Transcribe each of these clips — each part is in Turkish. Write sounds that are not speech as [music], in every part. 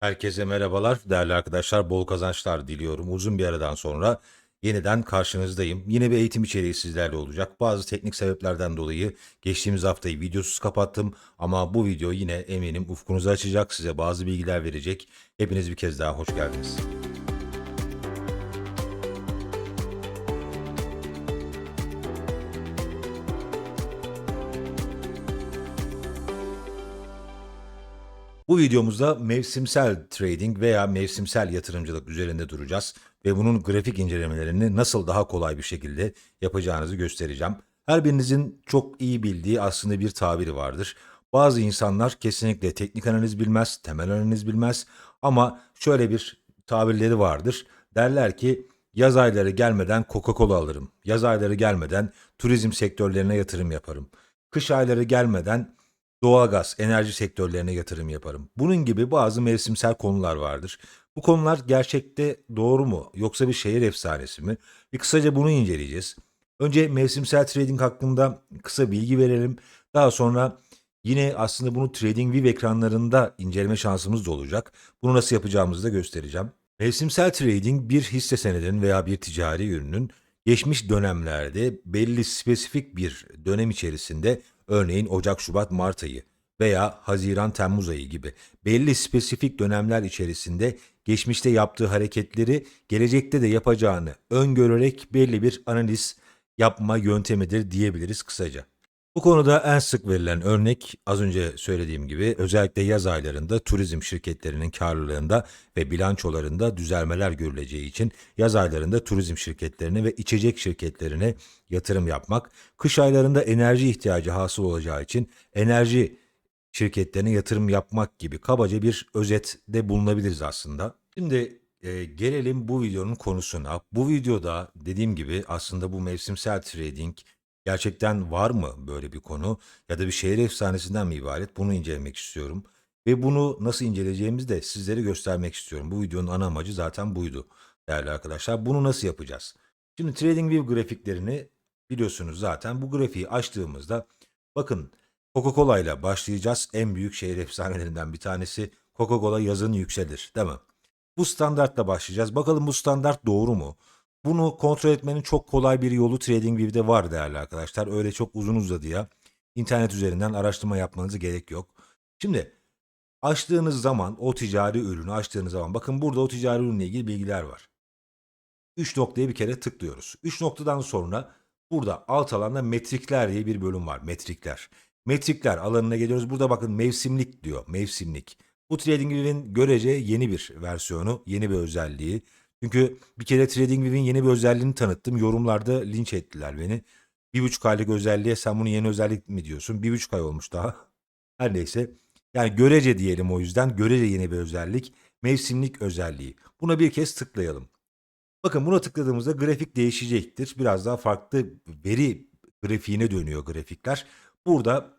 Herkese merhabalar değerli arkadaşlar. Bol kazançlar diliyorum. Uzun bir aradan sonra yeniden karşınızdayım. Yine bir eğitim içeriği sizlerle olacak. Bazı teknik sebeplerden dolayı geçtiğimiz haftayı videosuz kapattım. Ama bu video yine eminim ufkunuzu açacak, size bazı bilgiler verecek. Hepiniz bir kez daha hoş geldiniz. Bu videomuzda mevsimsel trading veya mevsimsel yatırımcılık üzerinde duracağız ve bunun grafik incelemelerini nasıl daha kolay bir şekilde yapacağınızı göstereceğim. Her birinizin çok iyi bildiği aslında bir tabiri vardır. Bazı insanlar kesinlikle teknik analiz bilmez, temel analiz bilmez ama şöyle bir tabirleri vardır. Derler ki yaz ayları gelmeden Coca-Cola alırım. Yaz ayları gelmeden turizm sektörlerine yatırım yaparım. Kış ayları gelmeden doğalgaz, enerji sektörlerine yatırım yaparım. Bunun gibi bazı mevsimsel konular vardır. Bu konular gerçekte doğru mu yoksa bir şehir efsanesi mi? Bir kısaca bunu inceleyeceğiz. Önce mevsimsel trading hakkında kısa bilgi verelim. Daha sonra yine aslında bunu TradingView ekranlarında inceleme şansımız da olacak. Bunu nasıl yapacağımızı da göstereceğim. Mevsimsel trading bir hisse senedinin veya bir ticari ürünün geçmiş dönemlerde belli spesifik bir dönem içerisinde örneğin Ocak, Şubat, Mart ayı veya Haziran, Temmuz ayı gibi belli spesifik dönemler içerisinde geçmişte yaptığı hareketleri gelecekte de yapacağını öngörerek belli bir analiz yapma yöntemidir diyebiliriz kısaca. Bu konuda en sık verilen örnek az önce söylediğim gibi özellikle yaz aylarında turizm şirketlerinin karlılığında ve bilançolarında düzelmeler görüleceği için yaz aylarında turizm şirketlerine ve içecek şirketlerine yatırım yapmak, kış aylarında enerji ihtiyacı hasıl olacağı için enerji şirketlerine yatırım yapmak gibi kabaca bir özette bulunabiliriz aslında. Şimdi e, gelelim bu videonun konusuna. Bu videoda dediğim gibi aslında bu mevsimsel trading gerçekten var mı böyle bir konu ya da bir şehir efsanesinden mi ibaret bunu incelemek istiyorum. Ve bunu nasıl inceleyeceğimizi de sizlere göstermek istiyorum. Bu videonun ana amacı zaten buydu değerli arkadaşlar. Bunu nasıl yapacağız? Şimdi TradingView grafiklerini biliyorsunuz zaten. Bu grafiği açtığımızda bakın Coca-Cola ile başlayacağız. En büyük şehir efsanelerinden bir tanesi. Coca-Cola yazın yükselir değil mi? Bu standartla başlayacağız. Bakalım bu standart doğru mu? Bunu kontrol etmenin çok kolay bir yolu TradingView'de var değerli arkadaşlar. Öyle çok uzun uzadıya internet üzerinden araştırma yapmanıza gerek yok. Şimdi açtığınız zaman o ticari ürünü açtığınız zaman bakın burada o ticari ürünle ilgili bilgiler var. 3 noktaya bir kere tıklıyoruz. 3 noktadan sonra burada alt alanda metrikler diye bir bölüm var. Metrikler. Metrikler alanına geliyoruz. Burada bakın mevsimlik diyor. Mevsimlik. Bu TradingView'in görece yeni bir versiyonu, yeni bir özelliği. Çünkü bir kere TradingView'in yeni bir özelliğini tanıttım. Yorumlarda linç ettiler beni. Bir buçuk aylık özelliğe sen bunu yeni özellik mi diyorsun? Bir buçuk ay olmuş daha. [laughs] Her neyse. Yani görece diyelim o yüzden. Görece yeni bir özellik. Mevsimlik özelliği. Buna bir kez tıklayalım. Bakın buna tıkladığımızda grafik değişecektir. Biraz daha farklı veri grafiğine dönüyor grafikler. Burada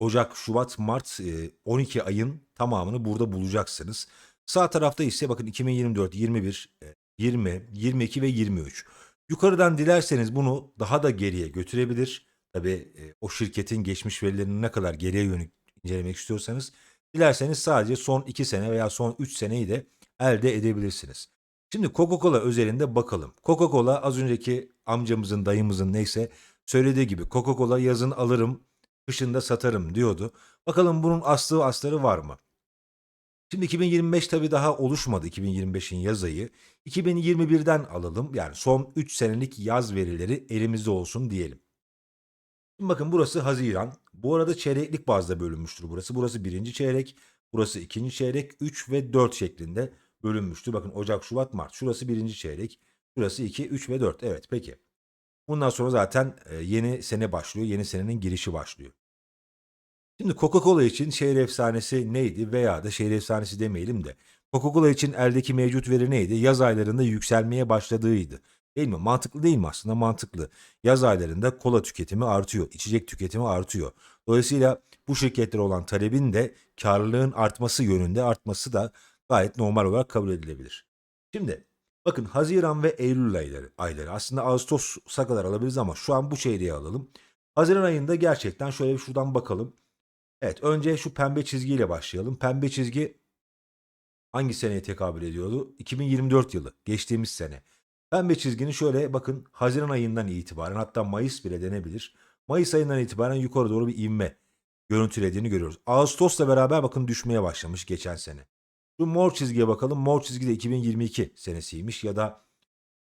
Ocak, Şubat, Mart e, 12 ayın tamamını burada bulacaksınız. Sağ tarafta ise bakın 2024, 21, e, 20, 22 ve 23. Yukarıdan dilerseniz bunu daha da geriye götürebilir. Tabii e, o şirketin geçmiş verilerini ne kadar geriye yönelik incelemek istiyorsanız dilerseniz sadece son 2 sene veya son 3 seneyi de elde edebilirsiniz. Şimdi Coca-Cola özelinde bakalım. Coca-Cola az önceki amcamızın, dayımızın neyse söylediği gibi Coca-Cola yazın alırım, kışında satarım diyordu. Bakalım bunun aslı astarı var mı? Şimdi 2025 tabii daha oluşmadı 2025'in yaz ayı. 2021'den alalım. Yani son 3 senelik yaz verileri elimizde olsun diyelim. Şimdi bakın burası Haziran. Bu arada çeyreklik bazda bölünmüştür burası. Burası birinci çeyrek, burası ikinci çeyrek, 3 ve 4 şeklinde bölünmüştür. Bakın Ocak, Şubat, Mart. Şurası birinci çeyrek, şurası 2, 3 ve 4. Evet peki. Bundan sonra zaten e, yeni sene başlıyor. Yeni senenin girişi başlıyor. Şimdi Coca-Cola için şehir efsanesi neydi veya da şehir efsanesi demeyelim de Coca-Cola için eldeki mevcut veri neydi? Yaz aylarında yükselmeye başladığıydı. Değil mi? Mantıklı değil mi aslında? Mantıklı. Yaz aylarında kola tüketimi artıyor, içecek tüketimi artıyor. Dolayısıyla bu şirketlere olan talebin de karlılığın artması yönünde artması da gayet normal olarak kabul edilebilir. Şimdi bakın Haziran ve Eylül ayları, ayları aslında Ağustos'a kadar alabiliriz ama şu an bu çeyreği alalım. Haziran ayında gerçekten şöyle şuradan bakalım. Evet önce şu pembe çizgiyle başlayalım. Pembe çizgi hangi seneye tekabül ediyordu? 2024 yılı. Geçtiğimiz sene. Pembe çizginin şöyle bakın Haziran ayından itibaren hatta Mayıs bile denebilir. Mayıs ayından itibaren yukarı doğru bir inme görüntülediğini görüyoruz. Ağustos'la beraber bakın düşmeye başlamış geçen sene. Şu mor çizgiye bakalım. Mor çizgi de 2022 senesiymiş ya da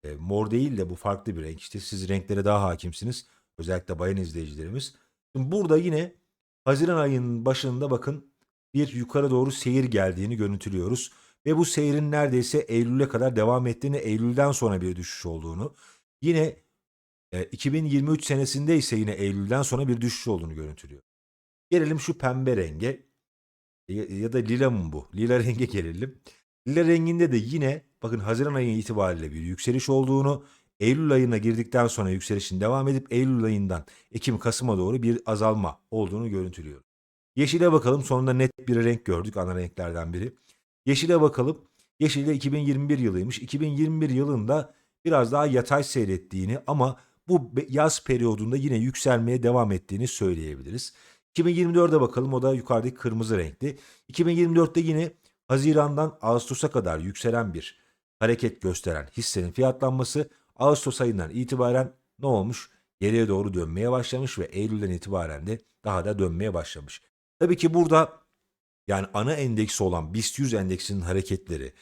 e, mor değil de bu farklı bir renk. İşte siz renklere daha hakimsiniz. Özellikle bayan izleyicilerimiz. Şimdi burada yine Haziran ayının başında bakın bir yukarı doğru seyir geldiğini görüntülüyoruz. Ve bu seyrin neredeyse Eylül'e kadar devam ettiğini, Eylül'den sonra bir düşüş olduğunu, yine e, 2023 senesinde ise yine Eylül'den sonra bir düşüş olduğunu görüntülüyor. Gelelim şu pembe renge ya da lila mı bu? Lila [laughs] renge gelelim. Lila renginde de yine bakın Haziran ayı itibariyle bir yükseliş olduğunu, Eylül ayına girdikten sonra yükselişin devam edip Eylül ayından Ekim Kasım'a doğru bir azalma olduğunu görüntülüyor. Yeşile bakalım sonunda net bir renk gördük ana renklerden biri. Yeşile bakalım. Yeşilde 2021 yılıymış. 2021 yılında biraz daha yatay seyrettiğini ama bu yaz periyodunda yine yükselmeye devam ettiğini söyleyebiliriz. 2024'e bakalım o da yukarıdaki kırmızı renkli. 2024'te yine Haziran'dan Ağustos'a kadar yükselen bir hareket gösteren hissenin fiyatlanması Ağustos ayından itibaren ne olmuş? Geriye doğru dönmeye başlamış ve Eylül'den itibaren de daha da dönmeye başlamış. Tabii ki burada yani ana endeksi olan BIST 100 endeksinin hareketleri,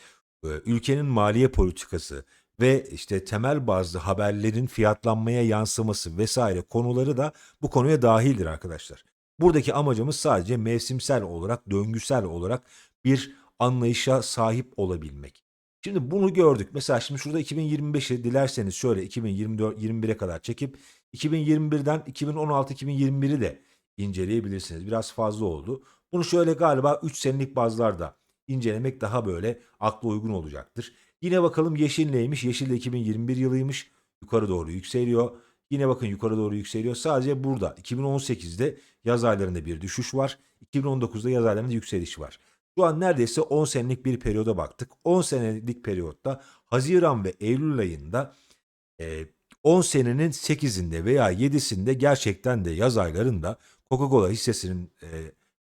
e, ülkenin maliye politikası ve işte temel bazlı haberlerin fiyatlanmaya yansıması vesaire konuları da bu konuya dahildir arkadaşlar. Buradaki amacımız sadece mevsimsel olarak, döngüsel olarak bir anlayışa sahip olabilmek. Şimdi bunu gördük. Mesela şimdi şurada 2025'i dilerseniz şöyle 2024 21'e kadar çekip 2021'den 2016 2021'i de inceleyebilirsiniz. Biraz fazla oldu. Bunu şöyle galiba 3 senelik bazlarda incelemek daha böyle akla uygun olacaktır. Yine bakalım yeşil neymiş? Yeşil de 2021 yılıymış. Yukarı doğru yükseliyor. Yine bakın yukarı doğru yükseliyor. Sadece burada 2018'de yaz aylarında bir düşüş var. 2019'da yaz aylarında yükseliş var. Şu an neredeyse 10 senelik bir periyoda baktık. 10 senelik periyotta Haziran ve Eylül ayında e, 10 senenin 8'inde veya 7'sinde gerçekten de yaz aylarında Coca-Cola hissesinin e,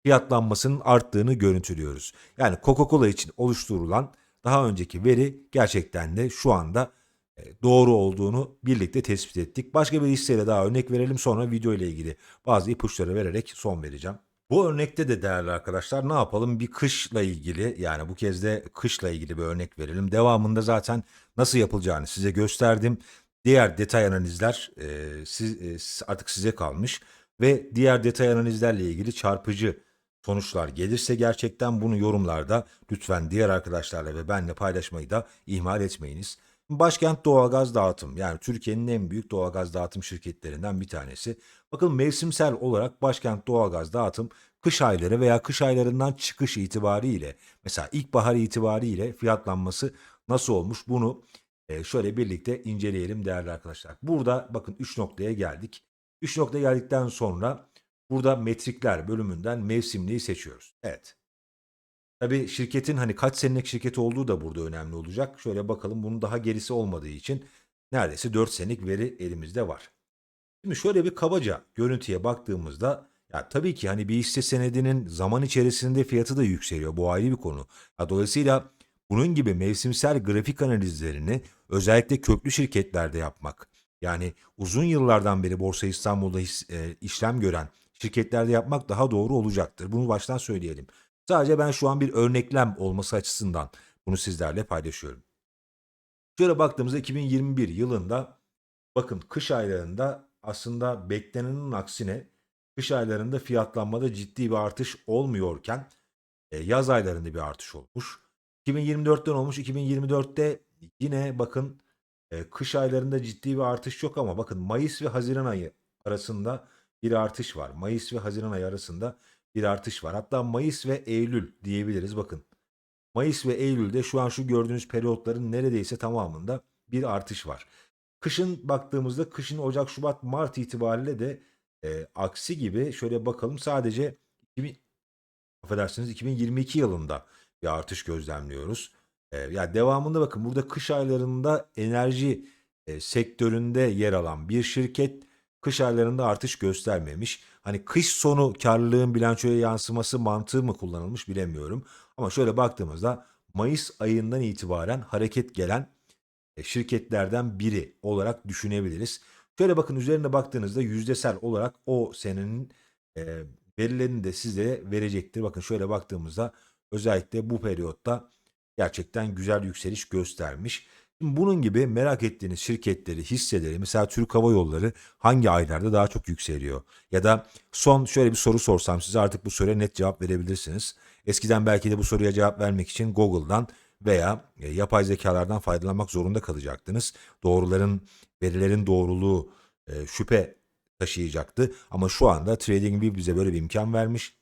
fiyatlanmasının arttığını görüntülüyoruz. Yani Coca-Cola için oluşturulan daha önceki veri gerçekten de şu anda e, doğru olduğunu birlikte tespit ettik. Başka bir hisseyle daha örnek verelim sonra video ile ilgili bazı ipuçları vererek son vereceğim. Bu örnekte de değerli arkadaşlar ne yapalım? Bir kışla ilgili yani bu kez de kışla ilgili bir örnek verelim. Devamında zaten nasıl yapılacağını size gösterdim. Diğer detay analizler e, siz, e, artık size kalmış ve diğer detay analizlerle ilgili çarpıcı sonuçlar gelirse gerçekten bunu yorumlarda lütfen diğer arkadaşlarla ve benle paylaşmayı da ihmal etmeyiniz. Başkent Doğalgaz Dağıtım yani Türkiye'nin en büyük doğalgaz dağıtım şirketlerinden bir tanesi. Bakın mevsimsel olarak Başkent Doğalgaz Dağıtım kış ayları veya kış aylarından çıkış itibariyle mesela ilkbahar itibariyle fiyatlanması nasıl olmuş bunu e, şöyle birlikte inceleyelim değerli arkadaşlar. Burada bakın 3 noktaya geldik. 3 noktaya geldikten sonra burada metrikler bölümünden mevsimliği seçiyoruz. Evet. Tabii şirketin hani kaç senelik şirket olduğu da burada önemli olacak. Şöyle bakalım bunun daha gerisi olmadığı için neredeyse 4 senelik veri elimizde var. Şimdi şöyle bir kabaca görüntüye baktığımızda ya tabii ki hani bir hisse senedinin zaman içerisinde fiyatı da yükseliyor. Bu ayrı bir konu. Ya dolayısıyla bunun gibi mevsimsel grafik analizlerini özellikle köklü şirketlerde yapmak. Yani uzun yıllardan beri Borsa İstanbul'da his- e, işlem gören şirketlerde yapmak daha doğru olacaktır. Bunu baştan söyleyelim. Sadece ben şu an bir örneklem olması açısından bunu sizlerle paylaşıyorum. Şöyle baktığımızda 2021 yılında bakın kış aylarında aslında beklenenin aksine kış aylarında fiyatlanmada ciddi bir artış olmuyorken e, yaz aylarında bir artış olmuş. 2024'ten olmuş. 2024'te yine bakın e, kış aylarında ciddi bir artış yok ama bakın Mayıs ve Haziran ayı arasında bir artış var. Mayıs ve Haziran ayı arasında bir artış var. Hatta Mayıs ve Eylül diyebiliriz. Bakın Mayıs ve Eylül'de şu an şu gördüğünüz periyotların neredeyse tamamında bir artış var. Kışın baktığımızda kışın Ocak, Şubat, Mart itibariyle de e, aksi gibi şöyle bakalım sadece 2000, affedersiniz 2022 yılında bir artış gözlemliyoruz. E, ya devamında bakın burada kış aylarında enerji e, sektöründe yer alan bir şirket kış aylarında artış göstermemiş. Hani kış sonu karlılığın bilançoya yansıması mantığı mı kullanılmış bilemiyorum. Ama şöyle baktığımızda Mayıs ayından itibaren hareket gelen e, şirketlerden biri olarak düşünebiliriz. Şöyle bakın üzerine baktığınızda yüzdesel olarak o senenin e, verilerini de size verecektir. Bakın şöyle baktığımızda özellikle bu periyotta gerçekten güzel yükseliş göstermiş. Bunun gibi merak ettiğiniz şirketleri, hisseleri mesela Türk Hava Yolları hangi aylarda daha çok yükseliyor? Ya da son şöyle bir soru sorsam size artık bu soruya net cevap verebilirsiniz. Eskiden belki de bu soruya cevap vermek için Google'dan veya e, yapay zekalardan faydalanmak zorunda kalacaktınız. Doğruların, verilerin doğruluğu e, şüphe taşıyacaktı. Ama şu anda TradingView bize böyle bir imkan vermiş.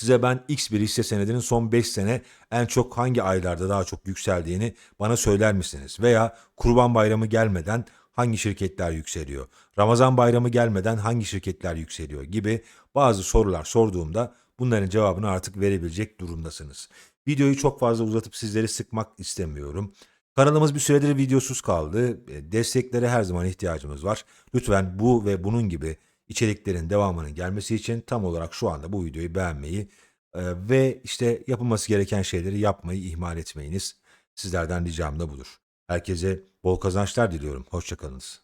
Size ben X bir hisse senedinin son 5 sene en çok hangi aylarda daha çok yükseldiğini bana söyler misiniz? Veya Kurban Bayramı gelmeden hangi şirketler yükseliyor? Ramazan Bayramı gelmeden hangi şirketler yükseliyor gibi bazı sorular sorduğumda bunların cevabını artık verebilecek durumdasınız. Videoyu çok fazla uzatıp sizleri sıkmak istemiyorum. Kanalımız bir süredir videosuz kaldı. E, Desteklere her zaman ihtiyacımız var. Lütfen bu ve bunun gibi içeriklerin devamının gelmesi için tam olarak şu anda bu videoyu beğenmeyi ve işte yapılması gereken şeyleri yapmayı ihmal etmeyiniz. Sizlerden ricam da budur. Herkese bol kazançlar diliyorum. Hoşçakalınız.